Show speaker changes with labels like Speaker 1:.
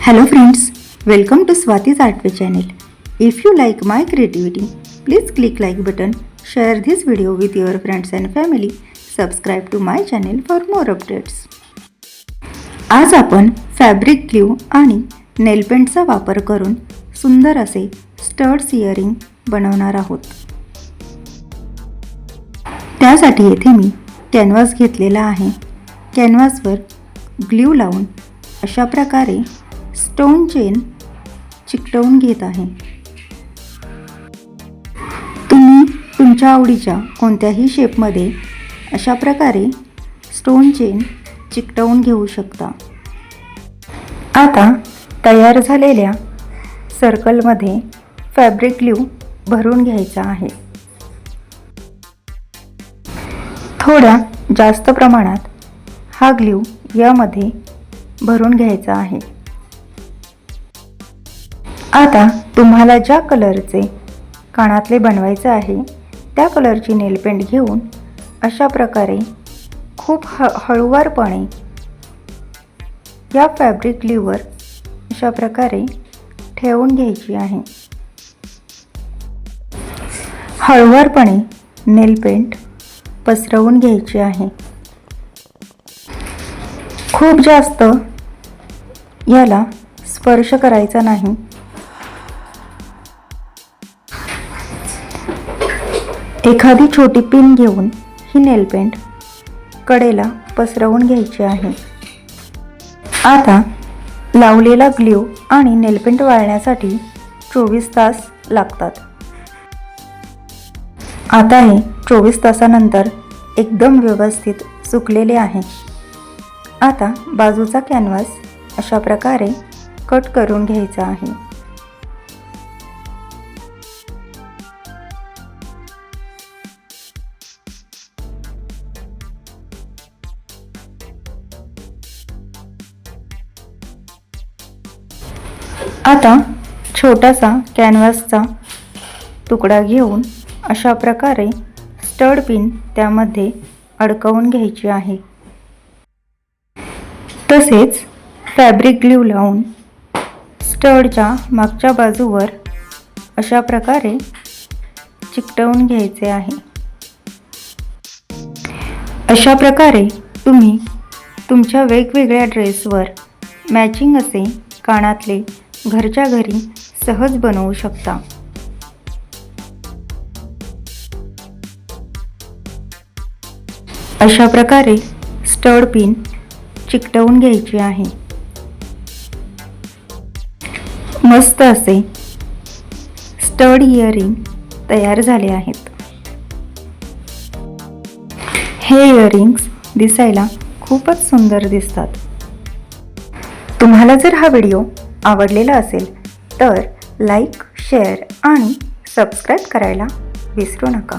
Speaker 1: Hello friends welcome to Swati's आठवे channel if you like my creativity please click like button share this video with your friends and family subscribe to my channel for more updates आज आपण fabric glue आणि नेलपेंटचा वापर करून सुंदर असे स्टर्ड्स earring बनवणार आहोत. त्यासाठी येथे मी कॅनव्हास घेतलेला आहे. कॅनव्हासवर ग्ल्यू लावून अशा प्रकारे स्टोन चेन चिकटवून घेत आहे. तुम्ही तुमच्या आवडीच्या कोणत्याही शेपमध्ये अशा प्रकारे स्टोन चेन चिकटवून घेऊ शकता. आता तयार झालेल्या सर्कलमध्ये फॅब्रिक ग्ल्यू भरून घ्यायचा आहे. थोड्या जास्त प्रमाणात हा ग्ल्यू यामध्ये भरून घ्यायचा आहे. आता तुम्हाला ज्या कलरचे कानातले बनवायचे आहे त्या कलरची नेलपेंट घेऊन अशा प्रकारे खूप ह हळुवारपणे या फॅब्रिक ग्लीवर अशा प्रकारे ठेवून घ्यायची आहे. हळुवारपणे नेलपेंट पसरवून घ्यायची आहे. खूप जास्त याला स्पर्श करायचा नाही. एखादी छोटी पिन घेऊन ही नेलपेंट कडेला पसरवून घ्यायची आहे. आता लावलेला ग्ल्यू आणि नेलपेंट वाळण्यासाठी चोवीस तास लागतात. आता हे चोवीस तासानंतर एकदम व्यवस्थित सुकलेले आहे. आता बाजूचा कॅनव्हास अशा प्रकारे कट करून घ्यायचा आहे. आता छोटासा कॅनव्हासचा तुकडा घेऊन अशा प्रकारे स्टड पिन त्यामध्ये अडकवून घ्यायची आहे. तसेच फॅब्रिक ग्ल्यू लावून स्टडच्या मागच्या बाजूवर अशा प्रकारे चिकटवून घ्यायचे आहे. अशा प्रकारे तुम्ही तुमच्या वेगवेगळ्या ड्रेसवर मॅचिंग असे कानातले घरच्या घरी सहज बनवू शकता. अशा प्रकारे स्टड पिन चिकटवून घ्यायची आहे. मस्त असे स्टड इयरिंग तयार झाले आहेत. हे इयरिंग्स दिसायला खूपच सुंदर दिसतात. तुम्हाला जर हा व्हिडिओ आवडलेला असेल तर लाईक शेअर आणि सबस्क्राईब करायला विसरू नका.